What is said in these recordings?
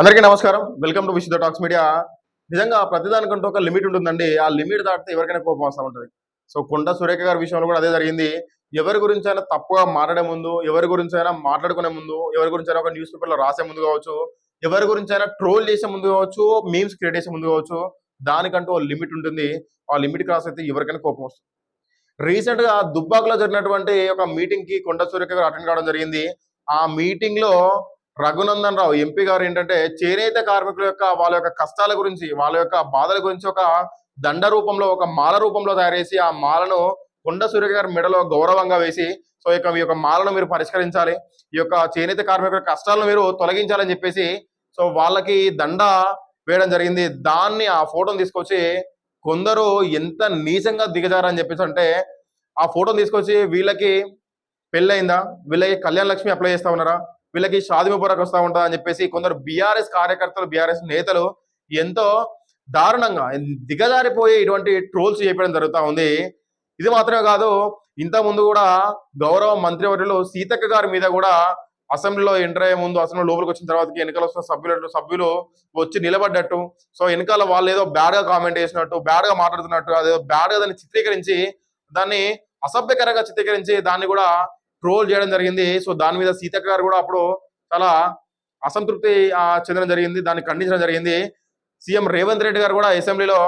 అందరికీ నమస్కారం. Welcome to wish talks media నిజంగా ప్రతిదానికంటే ఒక లిమిట్ ఉంటుందండి. ఆ లిమిట్ దాటితే ఎవరికైనా కోపం వస్తూ ఉంటుంది. సో కొండ సురేఖ గారి విషయంలో కూడా అదే జరిగింది. ఎవరి గురించి అయినా తప్పుగా మాట్లాడే ముందు ఎవరి గురించి అయినా మాట్లాడుకునే ముందు ఎవరి గురించి అయినా ఒక న్యూస్ పేపర్లో రాసే ముందు కావచ్చు ఎవరి గురించి అయినా ట్రోల్ చేసే ముందు కావచ్చు మీమ్స్ క్రియేట్ చేసే ముందు కావచ్చు దానికంటూ ఒక లిమిట్ ఉంటుంది. ఆ లిమిట్ క్రాస్ అయితే ఎవరికైనా కోపం వస్తుంది. రీసెంట్గా దుబ్బాకలో జరిగినటువంటి ఒక మీటింగ్కి కొండ సురేఖ గారు అటెండ్ కావడం జరిగింది. ఆ మీటింగ్లో రఘునందన్ రావు ఎంపీ గారు ఏంటంటే చేనేత కార్మికుల యొక్క వాళ్ళ యొక్క కష్టాల గురించి వాళ్ళ యొక్క బాధల గురించి ఒక దండ రూపంలో ఒక మాల రూపంలో తయారు చేసి ఆ మాలను కొండ సూర్య గారి మెడలో గౌరవంగా వేసి సో యొక్క మీ యొక్క మాలను మీరు పరిష్కరించాలి. ఈ యొక్క చేనేత కార్మికుల కష్టాలను మీరు తొలగించాలని చెప్పేసి సో వాళ్ళకి దండ వేయడం జరిగింది. దాన్ని ఆ ఫోటోని తీసుకొచ్చి కొందరు ఎంత నీచంగా దిగజారని చెప్పేసి అంటే ఆ ఫోటోని తీసుకొచ్చి వీళ్ళకి పెళ్ళయిందా? వీళ్ళకి కళ్యాణ లక్ష్మి అప్లై చేస్తా ఉన్నారా? వీళ్ళకి షాది ముబారక్ వస్తా ఉంటుంది అని చెప్పేసి కొందరు బీఆర్ఎస్ కార్యకర్తలు బీఆర్ఎస్ నేతలు ఎంతో దారుణంగా దిగజారిపోయి ఇటువంటి ట్రోల్స్ చేయడం జరుగుతా ఉంది. ఇది మాత్రమే కాదు ఇంత ముందు కూడా గౌరవ మంత్రివర్యులు సీతక్క గారి మీద కూడా అసెంబ్లీలో ఎంటర్ అయ్యే ముందు అసెంబ్లీ లోపలికి వచ్చిన తర్వాత ఎన్నికలు వస్తున్న సభ్యులు సభ్యులు వచ్చి నిలబడ్డట్టు. సో వెనకాల వాళ్ళు ఏదో బ్యాడ్గా కామెంట్ చేసినట్టు బ్యాడ్గా మాట్లాడుతున్నట్టు అదేదో బ్యాడ్గా దాన్ని చిత్రీకరించి దాన్ని అసభ్యకరంగా చిత్రీకరించి దాన్ని కూడా ట్రోల్ చేయడం జరిగింది. సో దాని మీద సీతక్క గారు కూడా అప్పుడు చాలా అసంతృప్తి చెందడం జరిగింది. దాన్ని ఖండించడం జరిగింది. సీఎం రేవంత్ రెడ్డి గారు కూడా అసెంబ్లీలో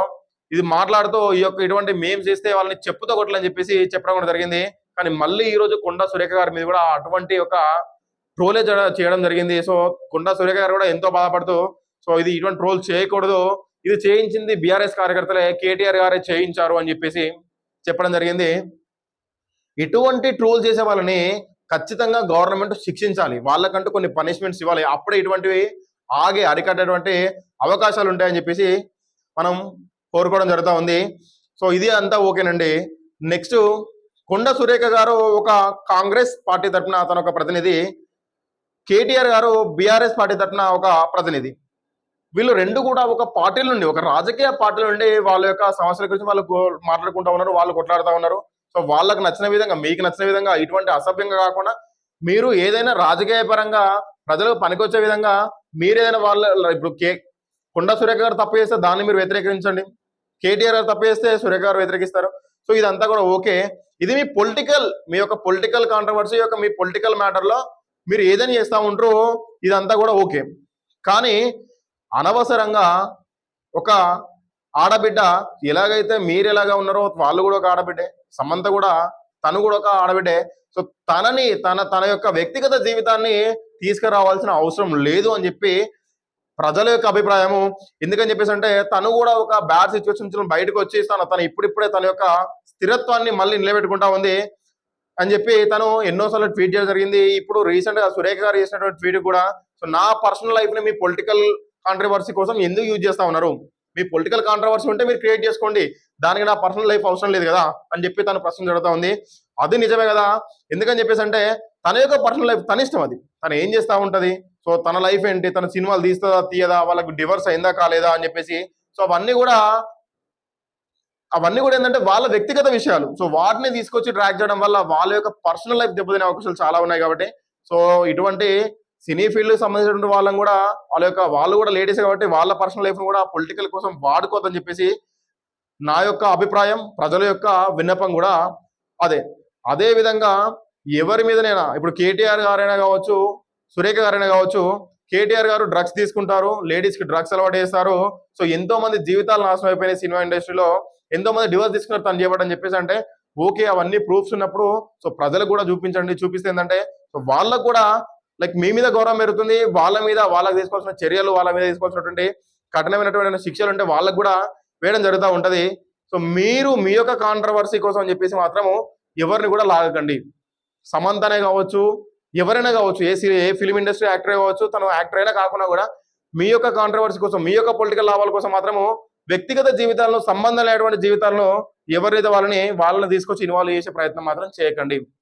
ఇది మాట్లాడుతూ ఈ యొక్క ఇటువంటి మేం చేస్తే వాళ్ళని చెప్పుతో కొట్టాలని చెప్పేసి చెప్పడం కూడా జరిగింది. కానీ మళ్ళీ ఈ రోజు కొండా సురేఖ గారి మీద కూడా అటువంటి ఒక ట్రోలే చేయడం జరిగింది. సో కొండా సురేఖ గారు కూడా ఎంతో బాధపడుతూ సో ఇది ఇటువంటి ట్రోల్ చేయకూడదు. ఇది చేయించింది బీఆర్ఎస్ కార్యకర్తలే కేటీఆర్ గారే చేయించారు అని చెప్పేసి చెప్పడం జరిగింది. ఇటువంటి ట్రోల్ చేసే వాళ్ళని ఖచ్చితంగా గవర్నమెంట్ శిక్షించాలి. వాళ్ళకంటూ కొన్ని పనిష్మెంట్స్ ఇవ్వాలి. అప్పుడే ఇటువంటివి ఆగే అరికట్టేటువంటి అవకాశాలు ఉంటాయని చెప్పేసి మనం కోరుకోవడం జరుగుతూ ఉంది. సో ఇది అంతా ఓకేనండి. నెక్స్ట్ కొండ సురేఖ గారు ఒక కాంగ్రెస్ పార్టీ తరఫున తన ఒక ప్రతినిధి. కేటీఆర్ గారు బీఆర్ఎస్ పార్టీ తరఫున ఒక ప్రతినిధి. వీళ్ళు రెండు కూడా ఒక పార్టీల నుండి ఒక రాజకీయ పార్టీల నుండి వాళ్ళ యొక్క సమస్యల గురించి వాళ్ళు మాట్లాడుకుంటూ మాట్లాడుకుంటా ఉన్నారు వాళ్ళు కొట్లాడుతూ ఉన్నారు. సో వాళ్ళకు నచ్చిన విధంగా మీకు నచ్చిన విధంగా ఇటువంటి అసభ్యంగా కాకుండా మీరు ఏదైనా రాజకీయ పరంగా ప్రజలకు పనికొచ్చే విధంగా మీరు ఏదైనా వాళ్ళ ఇప్పుడు కే కొండ సురేఖ గారు తప్పు చేస్తే దాన్ని మీరు వ్యతిరేకించండి. కేటీఆర్ గారు తప్పు చేస్తే సురేఖ గారు వ్యతిరేకిస్తారు. సో ఇదంతా కూడా ఓకే. ఇది మీ పొలిటికల్ మీ యొక్క పొలిటికల్ కాంట్రవర్సీ యొక్క మీ పొలిటికల్ మ్యాటర్లో మీరు ఏదైనా చేస్తూ ఉంటారో ఇదంతా కూడా ఓకే. కానీ అనవసరంగా ఒక ఆడబిడ్డ ఎలాగైతే మీరు ఎలాగా ఉన్నారో వాళ్ళు కూడా ఒక ఆడబిడ్డే సమంత కూడా తను కూడా ఒక ఆడబిడ్డే. సో తనని తన తన యొక్క వ్యక్తిగత జీవితాన్ని తీసుకురావాల్సిన అవసరం లేదు అని చెప్పి ప్రజల యొక్క అభిప్రాయము. ఎందుకని చెప్పేసి అంటే తను కూడా ఒక బ్యాడ్ సిచ్యువేషన్ నుంచి బయటకు వచ్చి తను తను ఇప్పుడిప్పుడే తన యొక్క స్థిరత్వాన్ని మళ్ళీ నిలబెట్టుకుంటా ఉంది అని చెప్పి తను ఎన్నోసార్లు ట్వీట్ చేయడం జరిగింది. ఇప్పుడు రీసెంట్గా సురేఖ గారు చేసినటువంటి ట్వీట్ కూడా సో నా పర్సనల్ లైఫ్ని మీ పొలిటికల్ కాంట్రవర్సీ కోసం ఎందుకు యూజ్ చేస్తా ఉన్నారు? మీ పొలిటికల్ కాంట్రవర్సీ ఉంటే మీరు క్రియేట్ చేసుకోండి. దానికి నా పర్సనల్ లైఫ్ అవసరం లేదు కదా అని చెప్పి తను ప్రశ్న జరుగుతూ ఉంది. అది నిజమే కదా? ఎందుకని చెప్పేసి అంటే తన యొక్క పర్సనల్ లైఫ్ తన ఇష్టం అది. తను ఏం చేస్తూ ఉంటుంది? సో తన లైఫ్ ఏంటి? తన సినిమాలు తీస్తుందా తీయదా? వాళ్ళకు డివర్స్ అయిందా కాలేదా? అని చెప్పేసి. సో అవన్నీ కూడా అవన్నీ కూడా ఏంటంటే వాళ్ళ వ్యక్తిగత విషయాలు. సో వాటిని తీసుకొచ్చి ట్రాక్ చేయడం వల్ల వాళ్ళ యొక్క పర్సనల్ లైఫ్ దెబ్బతినే అవకాశాలు చాలా ఉన్నాయి కాబట్టి. సో ఇటువంటి సినీ ఫీల్డ్ సంబంధించినటువంటి వాళ్ళని కూడా వాళ్ళ యొక్క వాళ్ళు కూడా లేడీస్ కాబట్టి వాళ్ళ పర్సనల్ లైఫ్ కూడా పొలిటికల్ కోసం వాడుకోవద్దని చెప్పేసి నా యొక్క అభిప్రాయం ప్రజల యొక్క విన్నపం కూడా అదే. అదే విధంగా ఎవరి మీదనైనా ఇప్పుడు కేటీఆర్ గారైనా కావచ్చు సురేఖ గారైనా కావచ్చు కేటీఆర్ గారు డ్రగ్స్ తీసుకుంటారు లేడీస్కి డ్రగ్స్ అలవాటు చేస్తారు సో ఎంతో మంది జీవితాలు నాశనం అయిపోయినాయి సినిమా ఇండస్ట్రీలో ఎంతో మంది డివోర్స్ తీసుకున్నారు తను చేయబడని చెప్పేసి అంటే ఓకే అవన్నీ ప్రూఫ్స్ ఉన్నప్పుడు సో ప్రజలకు కూడా చూపించండి చూపిస్తే ఏంటంటే సో వాళ్ళకు కూడా లైక్ మీ మీద గౌరవం పెరుగుతుంది వాళ్ళ మీద వాళ్ళకి తీసుకోవాల్సిన చర్యలు వాళ్ళ మీద తీసుకోవాల్సినటువంటి కఠినమైనటువంటి శిక్షలు ఉంటే వాళ్ళకు కూడా వేయడం జరుగుతూ ఉంటుంది. సో మీరు మీ యొక్క కాంట్రవర్సీ కోసం అని చెప్పేసి మాత్రము ఎవరిని కూడా లాగకండి. సమంతనే కావచ్చు ఎవరైనా కావచ్చు ఏ ఏ ఫిలిం ఇండస్ట్రీ యాక్టర్ కావచ్చు తను యాక్టర్ అయినా కాకుండా కూడా మీ యొక్క కాంట్రవర్సీ కోసం మీ యొక్క పొలిటికల్ లాభాల కోసం మాత్రము వ్యక్తిగత జీవితాలను సంబంధం లేనటువంటి జీవితాలను ఎవరైతే వాళ్ళని వాళ్ళని తీసుకొచ్చి ఇన్వాల్వ్ చేసే ప్రయత్నం మాత్రం చేయకండి.